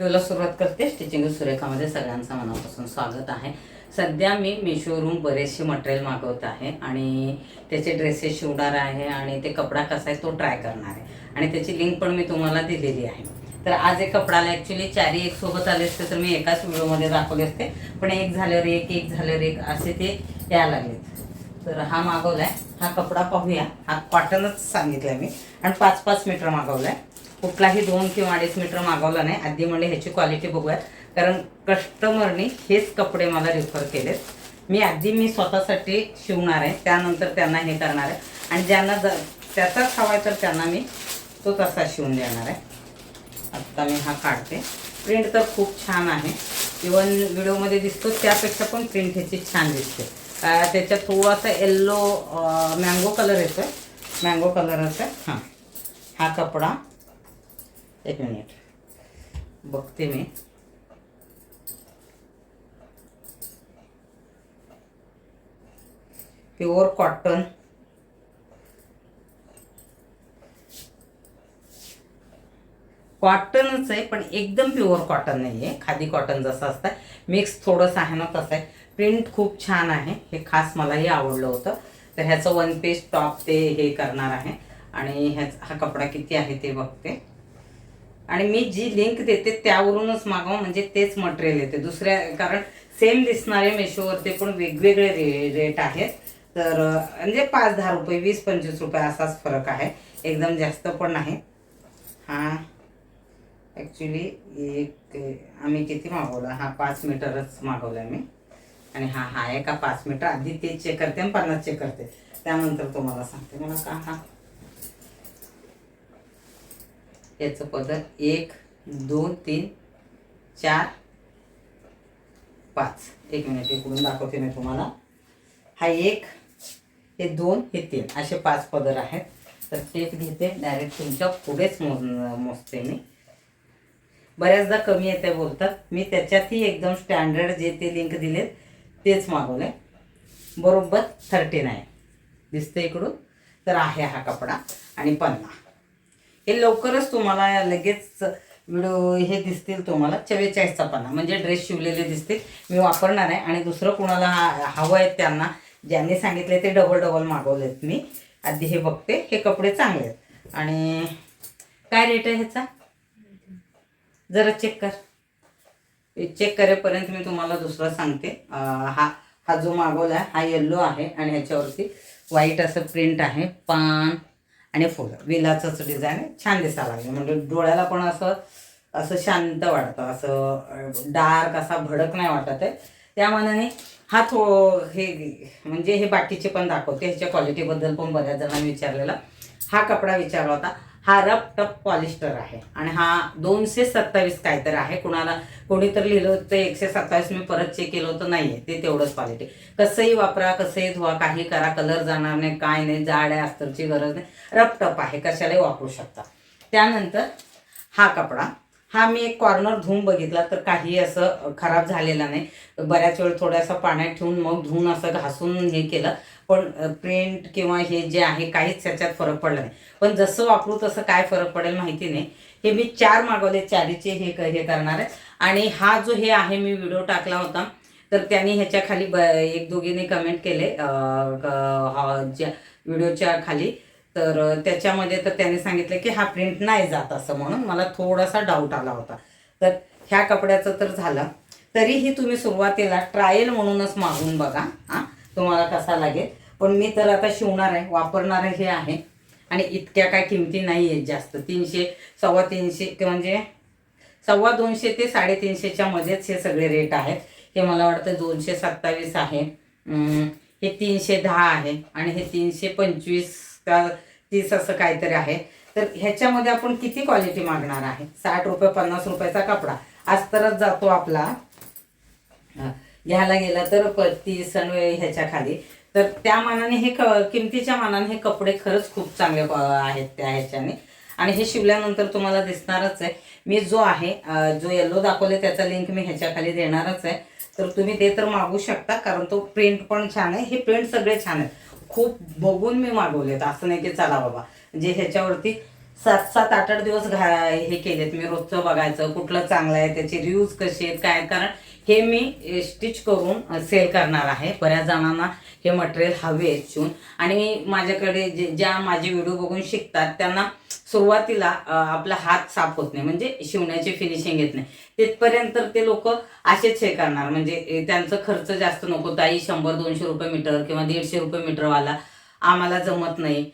व्हिडिओला सुरुवात करते. स्टिचिंग सुरेखामध्ये सगळ्यांचं मनापासून स्वागत आहे. सध्या मी मिशोवरून बरेचसे मटेरियल मागवत आहे आणि त्याचे ड्रेसेस शिवणार आहे आणि ते कपडा कसा आहे तो ट्राय करणार आहे. आणि त्याची लिंक पण मी तुम्हाला दिलेली आहे. तर आज एक कपडाला ॲक्च्युली चारही एक सोबत आले असते तर मी एकाच व्हिडिओमध्ये दाखवले असते. पण एक झाल्यावर एक एक झाल्यावर एक असे ते यायला लागलेत. तर हा मागवला आहे हा कपडा पाहूया. हा कॉटनच सांगितला मी. आणि पाच पाच मीटर मागवला आहे कुठलाही दोन किंवा अडीच मीटर मागवला नाही. आधी म्हणजे ह्याची क्वालिटी बघूया कारण कस्टमरनी हेच कपडे मला रिफर केलेत. मी आधी मी स्वतःसाठी शिवणार आहे. त्यानंतर त्यांना हे करणार आहे. आणि ज्यांना ज त्याचाच हवा आहे तर त्यांना मी तो तसा शिवून देणार आहे. आत्ता मी हा काढते. प्रिंट तर खूप छान आहे. इवन व्हिडिओमध्ये दिसतो त्यापेक्षा पण प्रिंट ह्याची छान दिसते. त्याच्यात थोडासा येल्लो मँगो कलर येतोय. मँगो कलर असं. हां. हा कपडा. एक मिनिट. बघते मी. Pure cotton. कॉटनच आहे पण एकदम प्युअर कॉटन नाही आहे खादी कॉटन जसं असतं मिक्स थोडंसं आहे ना तसं आहे. प्रिंट खूप छान आहे. हे खास मलाही आवडलं होतं. तर ह्याचं वन पीस टॉप ते हे करणार आहे. आणि ह्याच हा कपडा किती आहे ते बघते. आणि मी जी लिंक देते त्यावरूनच मागवा म्हणजे तेच मटेरियल येते. दुसऱ्या कारण सेम दिसणारे मेशोवरती पण वेगवेगळे रे रेट आहेत. तर म्हणजे पाच दहा रुपये वीस पंचवीस रुपये असाच फरक आहे. एकदम जास्त पण नाही. हा. ॲक्च्युली एक आम्ही किती मागवला? हा पाच मीटरच मागवला मी. आणि हा हा आहे का पाच मीटर. आधी ते चेक करते आणि पन्नास चेक करते. त्यानंतर तुम्हाला सांगते. मला का हा याचं पदर एक दोन तीन चार पाच. एक मिनिट इकडून दाखवते मी तुम्हाला. हा एक हे दोन हे तीन. असे पाच पदर आहेत. तर टेप घेते. डायरेक्ट तुमच्या पुढेच मोज मोजते मी. बऱ्याचदा कमी येते बोलतात. मी त्याच्यातही एकदम स्टँडर्ड जे ते लिंक दिलेत तेच मागवले. बरोबर थर्टी नाईन दिसते इकडून. तर आहे हा कपडा. आणि पन्ना हे लवकरच तुम्हाला लगेच व्हिडिओ हे दिसतील तुम्हाला चव्वेचाळीसचा पन्ना म्हणजे ड्रेस शिवलेले दिसतील. मी वापरणार आहे. आणि दुसरं कुणाला हा- हवं आहे त्यांना ज्यांनी सांगितले ते डबल डबल मागवलेत मी. आधी हे बघते. हे कपडे चांगले आहेत. आणि काय रेट आहे ह्याचा? जरा चेक कर. चेक करेपर्यंत मी तुम्हाला दुसरं सांगते. हा हा जो मागवला आहे हा येल्लो आहे आणि ह्याच्यावरती व्हाईट असं प्रिंट आहे. पान आणि फुलं. विलाचंच डिझाईन छान दिसायला लागले. म्हणजे डोळ्याला पण असं असं शांत वाटतं. असं डार्क असा भडक नाही वाटत आहे त्या मनाने हा थो हे म्हणजे हे बाकीचे पण दाखवते. ह्याच्या क्वालिटीबद्दल पण बऱ्याच जणांनी विचारलेला. हा कपडा विचारला होता. हा रफ टप पॉलिस्टर आहे. आणि हा दोनशे सत्तावीस काय तर आहे. कुणाला कोणीतरी लिहिलं होतं एकशे सत्तावीस मी परत चेक केलं होतं नाही आहे ते तेवढंच क्वालिटी कसंही वापरा कसंही धुवा काही करा कलर जाणार नाही काय नाही जाड आहे अस्तरची गरज नाही. रफ टप आहे कशालाही वापरू शकता. त्यानंतर हा कपडा. हा मी एक कॉर्नर धुवून बघितला तर काही असं खराब झालेला नाही. बऱ्याच वेळ थोडासा पाण्यात ठेवून मग धुवून असं घासून हे केलं. पण प्रिंट किंवा हे जे आहे काहीच त्याच्यात फरक पडला नाही. पण जसं वापरू तसं काय फरक पडेल माहिती नाही. हे मी चार मागवले चारीचे हे हे करणार आहे. आणि हा जो हे आहे मी व्हिडिओ टाकला होता. तर त्यांनी ह्याच्या खाली ब एक दोघींनी कमेंट केले ज्या व्हिडिओच्या खाली. तर त्याच्यामध्ये तर त्याने सांगितलं की हा प्रिंट नाही जात असं म्हणून मला थोडासा डाऊट आला होता. तर ह्या कपड्याचं तर झालं. तरीही तुम्ही सुरुवातीला ट्रायल म्हणूनच मागून बघा हां. तुम्हाला कसा लागेल. पण मी तर आता शिवणार आहे वापरणार हे आहे. आणि इतक्या काय किमती नाही आहेत जास्त. तीनशे सव्वा तीनशे ते म्हणजे सव्वा दोनशे ते साडेतीनशेच्या मध्येच हे सगळे रेट आहेत. हे मला वाटतं दोनशे सत्तावीस आहे. हे तीनशे दहा आहे आणि हे तीनशे पंचवीस का तीस असं काहीतरी आहे. तर ह्याच्यामध्ये आपण किती क्वालिटी मागणार आहे? साठ रुपये पन्नास रुपयाचा कपडा. आज तरच जातो आपला. घ्यायला गेला तर प- तीस आणि ह्याच्या खाली. तर त्या मानाने हे क किमतीच्या मानाने हे कपडे खरंच खूप चांगले आहेत त्या ह्याच्याने. आणि हे शिवल्यानंतर तुम्हाला दिसणारच आहे. मी जो आहे जो येल्लो दाखवले त्याचा लिंक मी ह्याच्या खाली देणारच आहे. तर तुम्ही ते तर मागू शकता कारण तो प्रिंट पण छान आहे. हे प्रिंट सगळे छान आहेत. खूप बघून मी मागवलेत असं नाही की चला बाबा. म्हणजे ह्याच्यावरती सात सात आठ आठ दिवस घा हे केलेत. मी रोजचं बघायचं कुठलं चांगलं आहे त्याचे रिव्ह्यूज कसे आहेत काय कारण हे मी स्टिच करून सेल करणार आहे. बऱ्याच जणांना हे मटेरियल हवे आहेत शिवून. आणि माझ्याकडे जे ज्या माझे व्हिडिओ बघून शिकतात त्यांना सुरुवातीला आपला हात साफ होत नाही. म्हणजे शिवण्याची फिनिशिंग येत नाही. तिथपर्यंत ते लोक असेच हे करणार. म्हणजे त्यांचं खर्च जास्त नको. ताई शंभर दोनशे रुपये मीटर किंवा दीडशे रुपये मीटरवाला आम्हाला जमत नाही.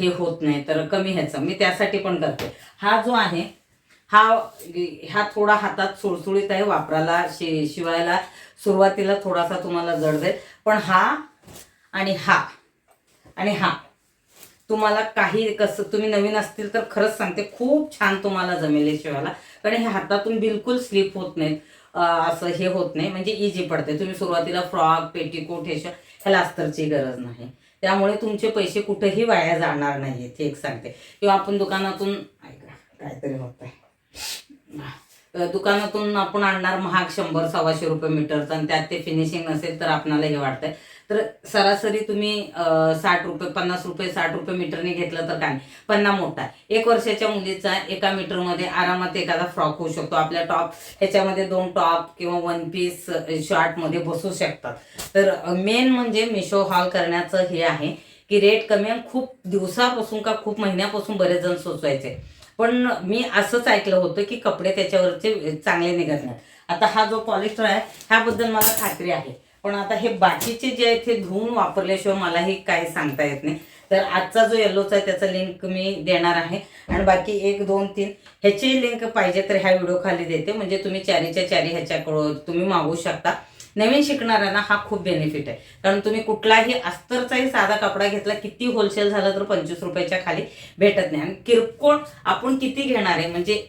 हे होत नाही. तर कमी ह्याचं. मी त्यासाठी पण करते. हा जो आहे हा हा थोडा हातात सुळसुळीत आहे वापरायला शि शिवायला सुरुवातीला थोडासा तुम्हाला जड जाईल. पण हा आणि हा आणि हा. तुम्हाला काही कसं तुम्ही नवीन असतील तर खरंच सांगते खूप छान तुम्हाला जमेल हे शिवायला. कारण हे हातातून बिलकुल स्लिप होत नाहीत. असं हे होत नाही. म्हणजे इझी पडते तुम्ही सुरुवातीला फ्रॉक पेटीकोट हे ह्याला अस्तरची गरज नाही. त्यामुळे तुमचे पैसे कुठेही वाया जाणार नाहीत हे एक सांगते. किंवा आपण दुकानातून ऐका काहीतरी होत आहे दुकानातून आपण आणणार महाग शंभर सव्वाशे रुपये मीटरचा आणि त्यात ते फिनिशिंग नसेल तर आपणाला हे वाटतंय. तर सरासरी तुम्ही साठ रुपये पन्नास रुपये साठ रुपये मीटरने घेतलं तर काय नाही. पन्ना मोठा एक वर्षाच्या मुलीचा एका मीटरमध्ये आरामात एखादा फ्रॉक होऊ शकतो. आपल्या टॉप ह्याच्यामध्ये दोन टॉप किंवा वन पीस शॉर्टमध्ये बसू शकतात. तर मेन म्हणजे मिशो हॉल करण्याचं हे आहे की रेट कमी खूप दिवसापासून का खूप महिन्यापासून बरेच जण सोचवायचे पण मी असंच ऐकलं होतं की कपडे त्याच्यावरचे चांगले निघत नाहीत. आता हा जो पॉलिस्टर आहे ह्याबद्दल मला खात्री आहे. पण आता हे बाकीचे जे आहेत ते धुवून वापरल्याशिवाय मला हे काही सांगता येत नाही. तर आजचा जो येल्लोचा आहे त्याचा लिंक मी देणार आहे. आणि बाकी एक दोन तीन ह्याची लिंक पाहिजे तर ह्या व्हिडिओ खाली देते. म्हणजे तुम्ही चारीच्या चारी ह्याच्याकडून तुम्ही मागवू शकता. नवीन शिकणाऱ्यांना हा खूप बेनिफिट आहे. कारण तुम्ही कुठलाही अस्तरचाही साधा कपडा घेतला किती होलसेल झाला तर पंचवीस रुपयाच्या खाली भेटत नाही. आणि किरकोळ आपण किती घेणार आहे? म्हणजे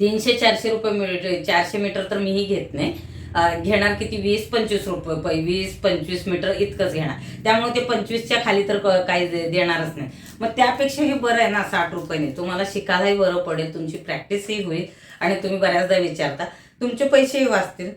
तीनशे चारशे रुपये मीटर चारशे मीटर तर मीही घेत नाही. घेणार किती? वीस पंचवीस रुपये वीस पंचवीस मीटर इतकंच घेणार. त्यामुळे ते पंचवीसच्या खाली तर काही देणारच नाही. मग त्यापेक्षा हे बरं आहे ना साठ रुपयाने. तुम्हाला शिकायलाही बरं पडेल तुमची प्रॅक्टिसही होईल आणि तुम्ही बऱ्याचदा विचारता. तुमचे पैसेही वाचतील.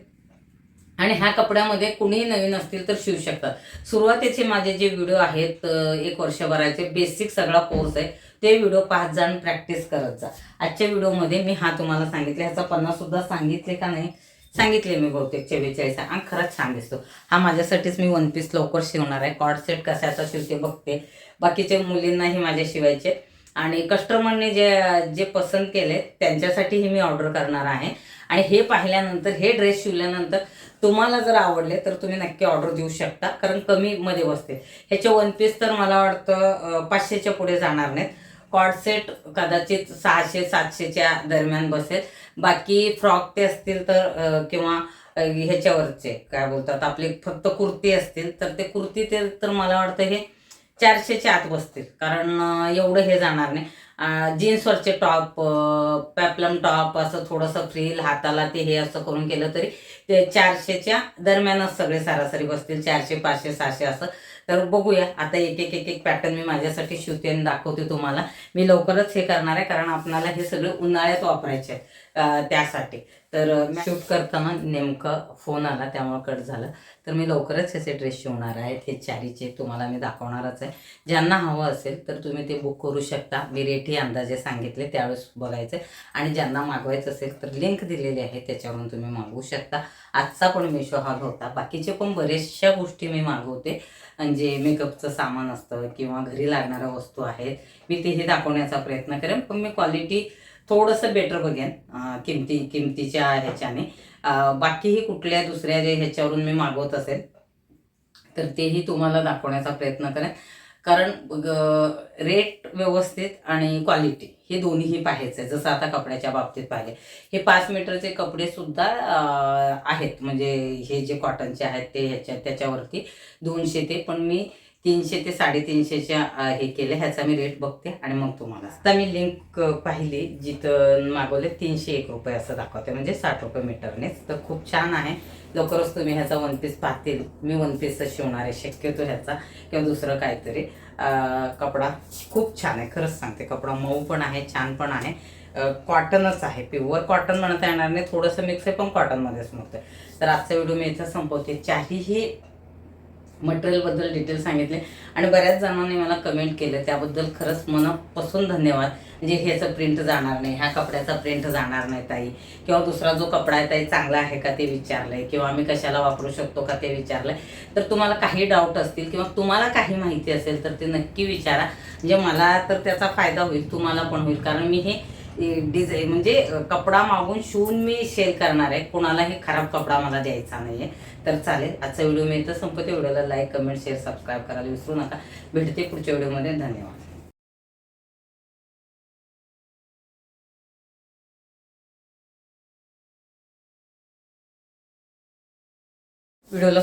आणि ह्या कपड्यामध्ये कुणीही नवीन असतील तर शिवू शकतात. सुरुवातीचे माझे जे व्हिडिओ आहेत एक वर्षभराचे बेसिक सगळा कोर्स आहे ते व्हिडिओ पाच जण प्रॅक्टिस करत जा. आजच्या व्हिडिओमध्ये मी हा तुम्हाला सांगितले ह्याचा पन्नासुद्धा सांगितले का नाही? सांगितले मी बहुतेक चव्वेचाळीस. आणि खरंच छान दिसतो. हा माझ्यासाठीच मी वन पीस लवकर शिवणार आहे. कॉर्ड सेट कशाचा शिवते बघते. बाकीचे मुलींनाही माझे शिवायचे. आणि कस्टमरने जे जे पसंत केले त्यांच्यासाठीही मी ऑर्डर करणार आहे. आणि हे पाहिल्यानंतर हे ड्रेस शिवल्यानंतर तुम्हाला जर आवडले तर तुम्ही नक्की ऑर्डर देऊ शकता कारण कमी मध्ये बसते. ह्याचे वन पीस तर मला वाटतं पाचशेच्या पुढे जाणार नाहीत. कॉर्ड सेट कदाचित सहाशे सातशेच्या दरम्यान बसेल. बाकी फ्रॉक ते असतील तर किंवा ह्याच्यावरचे काय बोलतात आपले फक्त कुर्ती असतील तर ते कुर्ती ते तर मला वाटतं हे चारशेच्या आत बसतील. कारण एवढं हे जाणार नाही. जीन्सवरचे टॉप पॅपलम टॉप असं थोडंसं फ्रील हाताला ते हे असं करून केलं तरी ते चारशेच्या दरम्यानच सगळे सरासरी बसतील चारशे पाचशे सहाशे असं. तर बघूया आता एक एक एक एक पॅटर्न मी माझ्यासाठी शिवते आणि दाखवते तुम्हाला. मी लवकरच हे करणार आहे कारण आपणाला हे सगळे उन्हाळ्यात वापरायचे आहेत त्यासाठी. तर शूट करताना नेमकं फोन आला त्यामुळे कट झालं. तर मी लवकरच ह्याचे ड्रेस शिवणार आहेत हे चारीचे तुम्हाला मी दाखवणारच आहे. ज्यांना हवं असेल तर तुम्ही ते बुक करू शकता. मी रेटही अंदाजे सांगितले त्यावेळेस बघायचं आणि ज्यांना मागवायचं असेल तर लिंक दिलेली आहे त्याच्यावरून तुम्ही मागवू शकता. आजचा पण मेशो हॉल होता. बाकीचे पण बरेचशा गोष्टी मी मागवते. म्हणजे मेकअपचं सामान असतं किंवा घरी लागणाऱ्या वस्तू आहेत. मी तेही दाखवण्याचा प्रयत्न करेन. पण मी क्वालिटी थोडंसं बेटर बघेन किमती किमतीच्या ह्याच्याने. बाकीही कुठल्या दुसऱ्या जे ह्याच्यावरून मी मागवत असेल तर तेही तुम्हाला दाखवण्याचा प्रयत्न करेन. कारण रेट व्यवस्थित आणि क्वालिटी हे दोन्हीही पाहायचं आहे. जसं आता कपड्याच्या बाबतीत पाहिले. हे पाच मीटरचे कपडे सुद्धा आहेत. म्हणजे हे जे कॉटनचे आहेत ते ह्याच्या त्याच्यावरती दोनशे ते पण मी तीनशे ते साडेतीनशेच्या हे केले. ह्याचा मी रेट बघते आणि मग तुम्हाला आता मी लिंक पाहिली जिथं मागवले तीनशे एक रुपये असं दाखवते. म्हणजे साठ रुपये मीटरनेच तर खूप छान आहे. लवकरच तुम्ही ह्याचा वन पीस पाहतील. मी वन पीसच शिवणार आहे. शक्यतो ह्याचा किंवा दुसरं काहीतरी. कपडा खूप छान आहे. खरंच सांगते कपडा मऊ पण आहे छान पण आहे. कॉटनच आहे. प्युअर कॉटन म्हणता येणार नाही. थोडंसं मिक्स आहे पण कॉटनमध्येच म्हणतोय तर आजचा व्हिडिओ मी इथं संपवते. चारीही मटेरियलबद्दल डिटेल सांगितले. आणि बऱ्याच जणांनी मला कमेंट केलं त्याबद्दल खरंच मनापासून धन्यवाद. म्हणजे ह्याचं प्रिंट जाणार नाही ह्या कपड्याचा प्रिंट जाणार नाही ताई. किंवा दुसरा जो कपडा आहे ताई चांगला आहे का ते विचारलंय? किंवा आम्ही कशाला वापरू शकतो का ते विचारलंय? तर तुम्हाला काही डाऊट असतील किंवा तुम्हाला काही माहिती असेल तर ते नक्की विचारा. म्हणजे मला तर त्याचा फायदा होईल तुम्हाला पण होईल. कारण मी हे डिझाईन म्हणजे कपडा मागून शिवून मी शेअर करणार आहे. कोणालाही खराब कपडा मला द्यायचा नाहीये. तर चालेल. आजचा व्हिडिओ मी इथं संपत व्हिडिओला लाईक कमेंट शेअर सबस्क्राईब करायला विसरू नका. भेटते पुढच्या व्हिडिओमध्ये. धन्यवाद. व्हिडिओला